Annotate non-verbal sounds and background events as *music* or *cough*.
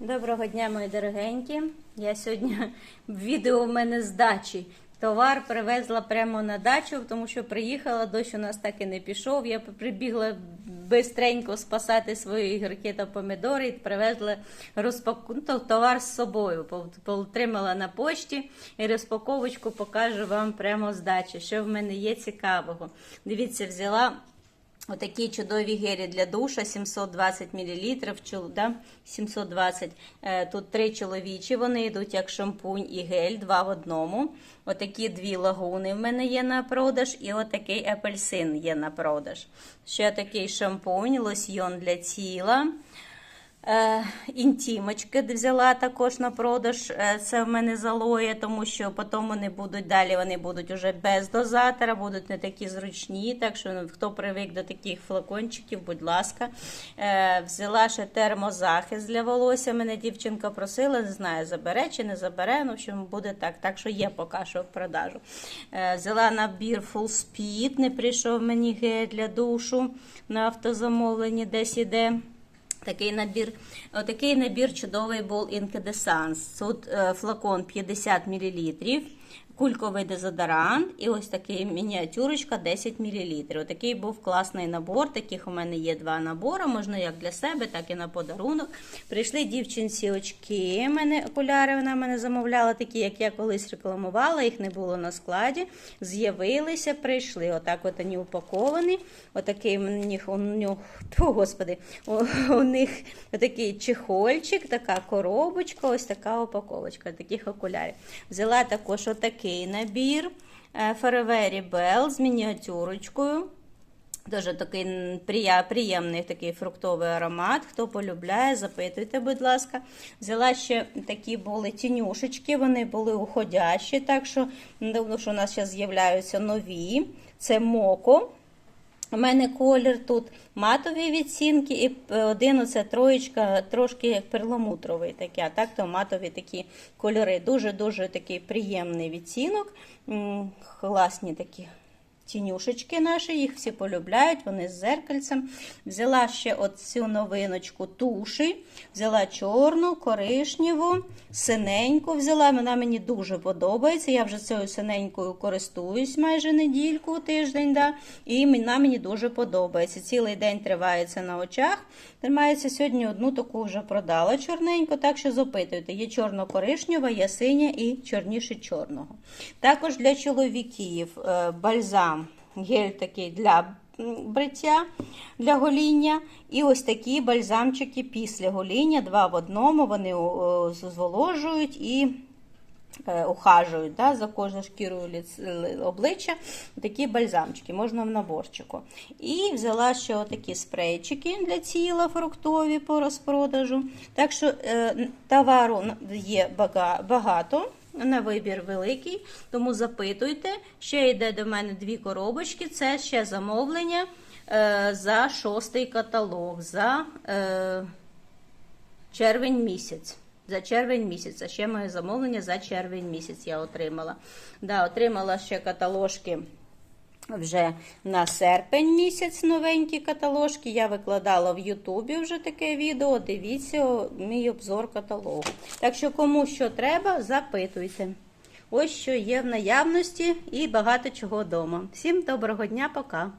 Доброго дня, мої дорогенькі. Я сьогодні *laughs* відео в мене з дачі. Товар привезла прямо на дачу, тому що приїхала, дощ у нас так і не пішов. Я прибігла бистренько спасати свої ігорки та помідори і привезла розпаку... ну, товар з собою. Пол- Отримала на почті і розпаковочку покажу вам прямо з дачі, що в мене є цікавого. Дивіться, взяла Отакі чудові гелі для душа 720 мл, да? 720. Е, Тут три чоловічі, вони йдуть як шампунь і гель, два в одному. Отакі дві лагуни в мене є на продаж, і отакий апельсин є на продаж. Ще такий шампунь, лосьйон для тіла. Е, інтімочки взяла також на продаж. Е, Це в мене залоє, тому що потім вони будуть далі, вони будуть уже без дозатора, будуть не такі зручні. Так що ну, хто привик до таких флакончиків, будь ласка. Е, Взяла ще термозахист для волосся. Мене дівчинка просила, не знаю, забере чи не забере. Ну, в общем, буде так. Так що є поки що в продажу. Взяла набір Full Speed, не прийшов мені гель для душу на автозамовленні, десь іде. Такий набір, отакий набір чудовий був Incandescence. Тут е, флакон 50 мл, кульковий дезодорант і ось такий мініатюрочка 10 мл. Отакий був класний набор. Таких у мене є два набори, можна як для себе, так і на подарунок. Прийшли дівчинці очки. Мене окуляри вона мене замовляла, такі, як я колись рекламувала, їх не було на складі. З'явилися, прийшли. Отак от вони упаковані. Отакий у них, тьфу, господи, у них такий чехольчик, така коробочка, ось така упаковочка таких окулярів. Взяла також отакий набір е, Ferrari Bell з мініатюрочкою. Дуже такий приємний такий фруктовий аромат. Хто полюбляє, запитуйте, будь ласка. Взяла ще такі були тінюшечки, вони були уходящі, так що що у нас зараз з'являються нові. Це моко. У мене колір тут матові відцінки, і е, один оце троєчка, трошки як перламутровий такий, а так то матові такі кольори. Дуже-дуже такий приємний відцінок. Класні такі тінюшечки наші, їх всі полюбляють, вони з зеркальцем. Взяла ще оцю новиночку туші, взяла чорну, коришневу, синеньку взяла. Вона мені дуже подобається. Я вже цією синенькою користуюсь майже недільку, тиждень, да, і вона мені дуже подобається. Цілий день тривається на очах. Тримається сьогодні одну таку вже продала чорненьку, так що запитуйте. Є чорно-коришнева, є синя і чорніше чорного. Також для чоловіків е, бальзам, гель такий для бриття, для гоління. І ось такі бальзамчики після гоління, два в одному, вони зволожують і е, ухажують да, за кожною шкірою обличчя. Такі бальзамчики, можна в наборчику. І взяла ще отакі спрейчики для тіла фруктові по розпродажу. Так що е, товару є багато. На вибір великий, тому запитуйте. Ще йде до мене дві коробочки. Це ще замовлення е, за шостий каталог, за е, червень місяць. За червень місяць. А ще моє замовлення за червень місяць я отримала. Да, отримала ще каталожки вже на серпень місяць новенькі каталожки. Я викладала в Ютубі вже таке відео. Дивіться мій обзор каталогу. Так що, кому що треба, запитуйте. Ось що є в наявності і багато чого вдома. Всім доброго дня, пока!